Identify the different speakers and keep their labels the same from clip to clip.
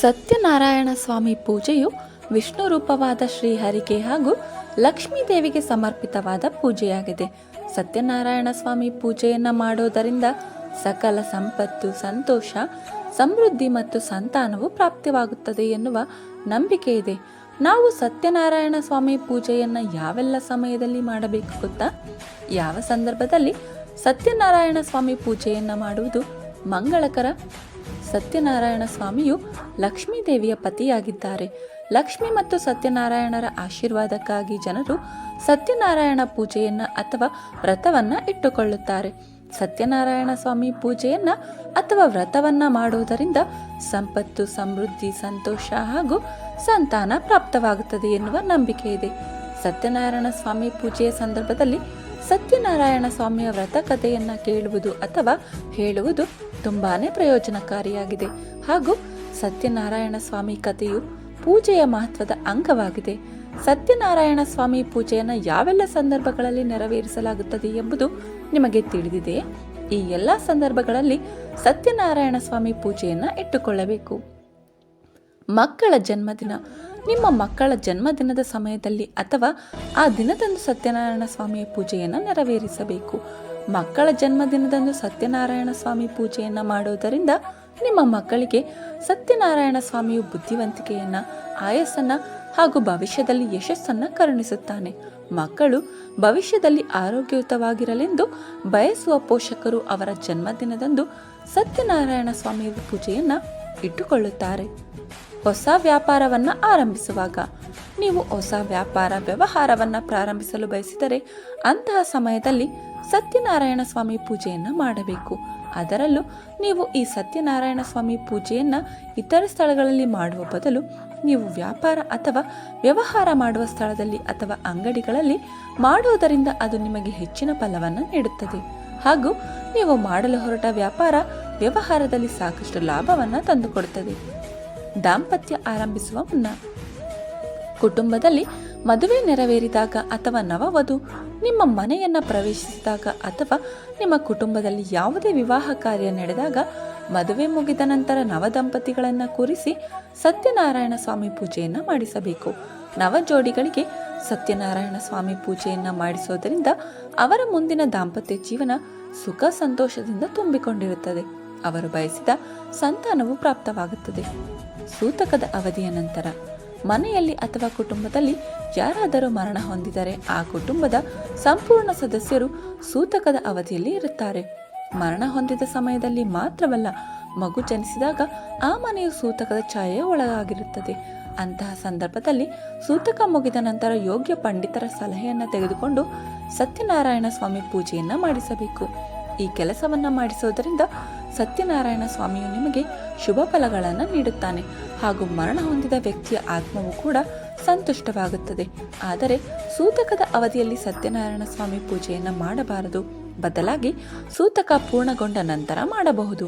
Speaker 1: ಸತ್ಯನಾರಾಯಣ ಸ್ವಾಮಿ ಪೂಜೆಯು ವಿಷ್ಣು ರೂಪವಾದ ಶ್ರೀಹರಿಗೆ ಹಾಗೂ ಲಕ್ಷ್ಮೀ ದೇವಿಗೆ ಸಮರ್ಪಿತವಾದ ಪೂಜೆಯಾಗಿದೆ. ಸತ್ಯನಾರಾಯಣ ಸ್ವಾಮಿ ಪೂಜೆಯನ್ನ ಮಾಡೋದರಿಂದ ಸಕಲ ಸಂಪತ್ತು, ಸಂತೋಷ, ಸಮೃದ್ಧಿ ಮತ್ತು ಸಂತಾನವು ಪ್ರಾಪ್ತಿವಾಗುತ್ತದೆ ಎನ್ನುವ ನಂಬಿಕೆ ಇದೆ. ನಾವು ಸತ್ಯನಾರಾಯಣ ಸ್ವಾಮಿ ಪೂಜೆಯನ್ನು ಯಾವೆಲ್ಲ ಸಮಯದಲ್ಲಿ ಮಾಡಬೇಕು ಗೊತ್ತಾ? ಯಾವ ಸಂದರ್ಭದಲ್ಲಿ ಸತ್ಯನಾರಾಯಣ ಸ್ವಾಮಿ ಪೂಜೆಯನ್ನು ಮಾಡುವುದು ಮಂಗಳಕರ ಸತ್ಯನಾರಾಯಣ ಸ್ವಾಮಿಯು ಲಕ್ಷ್ಮೀ ದೇವಿಯ ಪತಿಯಾಗಿದ್ದಾರೆ. ಲಕ್ಷ್ಮಿ ಮತ್ತು ಸತ್ಯನಾರಾಯಣರ ಆಶೀರ್ವಾದಕ್ಕಾಗಿ ಜನರು ಸತ್ಯನಾರಾಯಣ ಪೂಜೆಯನ್ನ ಅಥವಾ ವ್ರತವನ್ನ ಇಟ್ಟುಕೊಳ್ಳುತ್ತಾರೆ. ಸತ್ಯನಾರಾಯಣ ಸ್ವಾಮಿ ಪೂಜೆಯನ್ನ ಅಥವಾ ವ್ರತವನ್ನ ಮಾಡುವುದರಿಂದ ಸಂಪತ್ತು, ಸಮೃದ್ಧಿ, ಸಂತೋಷ ಹಾಗೂ ಸಂತಾನ ಪ್ರಾಪ್ತವಾಗುತ್ತದೆ ಎನ್ನುವ ನಂಬಿಕೆ ಇದೆ ಸತ್ಯನಾರಾಯಣ ಸ್ವಾಮಿ ಪೂಜೆಯ ಸಂದರ್ಭದಲ್ಲಿ ಸತ್ಯನಾರಾಯಣ ಸ್ವಾಮಿಯ ವ್ರತ ಕಥೆಯನ್ನ ಕೇಳುವುದು ಅಥವಾ ಹೇಳುವುದು ತುಂಬಾನೇ ಪ್ರಯೋಜನಕಾರಿಯಾಗಿದೆ. ಹಾಗೂ ಸತ್ಯನಾರಾಯಣ ಸ್ವಾಮಿ ಕಥೆಯು ಪೂಜೆಯ ಮಹತ್ವದ ಅಂಗವಾಗಿದೆ. ಸತ್ಯನಾರಾಯಣ ಸ್ವಾಮಿ ಪೂಜೆಯನ್ನು ಯಾವೆಲ್ಲ ಸಂದರ್ಭಗಳಲ್ಲಿ ನೆರವೇರಿಸಲಾಗುತ್ತದೆ ಎಂಬುದು ನಿಮಗೆ ತಿಳಿದಿದೆ. ಈ ಎಲ್ಲ ಸಂದರ್ಭಗಳಲ್ಲಿ ಸತ್ಯನಾರಾಯಣ ಸ್ವಾಮಿ ಪೂಜೆಯನ್ನು ಇಟ್ಟುಕೊಳ್ಳಬೇಕು. ಮಕ್ಕಳ ಜನ್ಮದಿನ. ನಿಮ್ಮ ಮಕ್ಕಳ ಜನ್ಮದಿನದ ಸಮಯದಲ್ಲಿ ಅಥವಾ ಆ ದಿನದಂದು ಸತ್ಯನಾರಾಯಣ ಸ್ವಾಮಿಯ ಪೂಜೆಯನ್ನು ನೆರವೇರಿಸಬೇಕು. ಮಕ್ಕಳ ಜನ್ಮದಿನದಂದು ಸತ್ಯನಾರಾಯಣ ಸ್ವಾಮಿ ಪೂಜೆಯನ್ನು ಮಾಡೋದರಿಂದ ನಿಮ್ಮ ಮಕ್ಕಳಿಗೆ ಸತ್ಯನಾರಾಯಣ ಸ್ವಾಮಿಯು ಬುದ್ಧಿವಂತಿಕೆಯನ್ನು, ಆಯಸ್ಸನ್ನು ಹಾಗೂ ಭವಿಷ್ಯದಲ್ಲಿ ಯಶಸ್ಸನ್ನು ಕರುಣಿಸುತ್ತಾನೆ. ಮಕ್ಕಳು ಭವಿಷ್ಯದಲ್ಲಿ ಆರೋಗ್ಯಯುತವಾಗಿರಲೆಂದು ಬಯಸುವ ಪೋಷಕರು ಅವರ ಜನ್ಮದಿನದಂದು ಸತ್ಯನಾರಾಯಣ ಸ್ವಾಮಿಯ ಪೂಜೆಯನ್ನು ಇಟ್ಟುಕೊಳ್ಳುತ್ತಾರೆ. ಹೊಸ ವ್ಯಾಪಾರವನ್ನ ಆರಂಭಿಸುವಾಗ. ನೀವು ಹೊಸ ವ್ಯಾಪಾರ ವ್ಯವಹಾರವನ್ನ ಪ್ರಾರಂಭಿಸಲು ಬಯಸಿದರೆ ಅಂತಹ ಸಮಯದಲ್ಲಿ ಸತ್ಯನಾರಾಯಣ ಸ್ವಾಮಿ ಪೂಜೆಯನ್ನ ಮಾಡಬೇಕು. ಅದರಲ್ಲೂ ನೀವು ಈ ಸತ್ಯನಾರಾಯಣ ಸ್ವಾಮಿ ಪೂಜೆಯನ್ನ ಇತರ ಸ್ಥಳಗಳಲ್ಲಿ ಮಾಡುವ ಬದಲು ನೀವು ವ್ಯಾಪಾರ ಅಥವಾ ವ್ಯವಹಾರ ಮಾಡುವ ಸ್ಥಳದಲ್ಲಿ ಅಥವಾ ಅಂಗಡಿಗಳಲ್ಲಿ ಮಾಡುವುದರಿಂದ ಅದು ನಿಮಗೆ ಹೆಚ್ಚಿನ ಫಲವನ್ನು ನೀಡುತ್ತದೆ. ಹಾಗೂ ನೀವು ಮಾಡಲು ಹೊರಟ ವ್ಯಾಪಾರ ವ್ಯವಹಾರದಲ್ಲಿ ಸಾಕಷ್ಟು ಲಾಭವನ್ನು ತಂದುಕೊಡುತ್ತದೆ. ದಾಂಪತ್ಯ ಆರಂಭಿಸುವ ಮುನ್ನ. ಕುಟುಂಬದಲ್ಲಿ ಮದುವೆ ನೆರವೇರಿದಾಗ ಅಥವಾ ನವವಧು ನಿಮ್ಮ ಮನೆಯನ್ನ ಪ್ರವೇಶಿಸಿದಾಗ ಅಥವಾ ನಿಮ್ಮ ಕುಟುಂಬದಲ್ಲಿ ಯಾವುದೇ ವಿವಾಹ ಕಾರ್ಯ ನಡೆದಾಗ ಮದುವೆ ಮುಗಿದ ನಂತರ ನವದಂಪತಿಗಳನ್ನು ಕೂರಿಸಿ ಸತ್ಯನಾರಾಯಣ ಸ್ವಾಮಿ ಪೂಜೆಯನ್ನು ಮಾಡಿಸಬೇಕು. ನವ ಜೋಡಿಗಳಿಗೆ ಸತ್ಯನಾರಾಯಣ ಸ್ವಾಮಿ ಪೂಜೆಯನ್ನು ಮಾಡಿಸೋದರಿಂದ ಅವರ ಮುಂದಿನ ದಾಂಪತ್ಯ ಜೀವನ ಸುಖ ಸಂತೋಷದಿಂದ ತುಂಬಿಕೊಂಡಿರುತ್ತದೆ. ಅವರು ಬಯಸಿದ ಸಂತಾನವು ಪ್ರಾಪ್ತವಾಗುತ್ತದೆ. ಸೂತಕದ ಅವಧಿಯ ನಂತರ ಮನೆಯಲ್ಲಿ ಅಥವಾ ಕುಟುಂಬದಲ್ಲಿ ಯಾರಾದರೂ ಮರಣ ಹೊಂದಿದರೆ ಆ ಕುಟುಂಬದ ಸಂಪೂರ್ಣ ಸದಸ್ಯರು ಸೂತಕದ ಅವಧಿಯಲ್ಲಿ ಇರುತ್ತಾರೆ. ಮರಣ ಹೊಂದಿದ ಸಮಯದಲ್ಲಿ ಮಾತ್ರವಲ್ಲ, ಮಗು ಜನಿಸಿದಾಗ ಆ ಮನೆಯು ಸೂತಕದ ಛಾಯೆಯ ಒಳಗಾಗಿರುತ್ತದೆ. ಅಂತಹ ಸಂದರ್ಭದಲ್ಲಿ ಸೂತಕ ಮುಗಿದ ನಂತರ ಯೋಗ್ಯ ಪಂಡಿತರ ಸಲಹೆಯನ್ನು ತೆಗೆದುಕೊಂಡು ಸತ್ಯನಾರಾಯಣ ಸ್ವಾಮಿ ಪೂಜೆಯನ್ನ ಮಾಡಿಸಬೇಕು. ಈ ಕೆಲಸವನ್ನು ಮಾಡಿಸೋದರಿಂದ ಸತ್ಯನಾರಾಯಣ ಸ್ವಾಮಿಯು ನಿಮಗೆ ಶುಭ ಫಲಗಳನ್ನು ನೀಡುತ್ತಾನೆ ಹಾಗೂ ಮರಣ ಹೊಂದಿದ ವ್ಯಕ್ತಿಯ ಆತ್ಮವು ಕೂಡ ಸಂತುಷ್ಟವಾಗುತ್ತದೆ. ಆದರೆ ಸೂತಕದ ಅವಧಿಯಲ್ಲಿ ಸತ್ಯನಾರಾಯಣ ಸ್ವಾಮಿ ಪೂಜೆಯನ್ನು ಮಾಡಬಾರದು. ಬದಲಾಗಿ ಸೂತಕ ಪೂರ್ಣಗೊಂಡ ನಂತರ ಮಾಡಬಹುದು.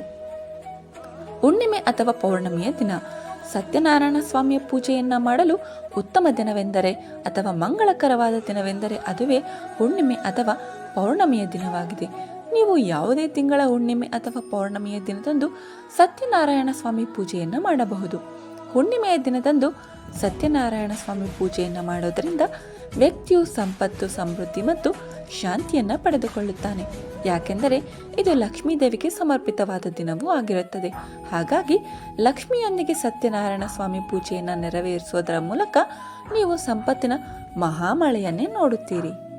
Speaker 1: ಹುಣ್ಣಿಮೆ ಅಥವಾ ಪೌರ್ಣಮಿಯ ದಿನ ಸತ್ಯನಾರಾಯಣ ಸ್ವಾಮಿಯ ಪೂಜೆಯನ್ನು ಮಾಡಲು ಉತ್ತಮ ದಿನವೆಂದರೆ ಅಥವಾ ಮಂಗಳಕರವಾದ ದಿನವೆಂದರೆ ಅದುವೇ ಹುಣ್ಣಿಮೆ ಅಥವಾ ಪೌರ್ಣಮಿಯ ದಿನವಾಗಿದೆ. ನೀವು ಯಾವುದೇ ತಿಂಗಳ ಹುಣ್ಣಿಮೆ ಅಥವಾ ಪೌರ್ಣಮಿಯ ದಿನದಂದು ಸತ್ಯನಾರಾಯಣ ಸ್ವಾಮಿ ಪೂಜೆಯನ್ನು ಮಾಡಬಹುದು. ಹುಣ್ಣಿಮೆಯ ದಿನದಂದು ಸತ್ಯನಾರಾಯಣ ಸ್ವಾಮಿ ಪೂಜೆಯನ್ನು ಮಾಡೋದರಿಂದ ವ್ಯಕ್ತಿಯು ಸಂಪತ್ತು, ಸಮೃದ್ಧಿ ಮತ್ತು ಶಾಂತಿಯನ್ನು ಪಡೆದುಕೊಳ್ಳುತ್ತಾನೆ. ಯಾಕೆಂದರೆ ಇದು ಲಕ್ಷ್ಮೀ ದೇವಿಗೆ ಸಮರ್ಪಿತವಾದ ದಿನವೂ ಆಗಿರುತ್ತದೆ. ಹಾಗಾಗಿ ಲಕ್ಷ್ಮಿಯೊಂದಿಗೆ ಸತ್ಯನಾರಾಯಣ ಸ್ವಾಮಿ ಪೂಜೆಯನ್ನು ನೆರವೇರಿಸುವುದರ ಮೂಲಕ ನೀವು ಸಂಪತ್ತಿನ ಮಹಾಮಳೆಯನ್ನೇ ನೋಡುತ್ತೀರಿ.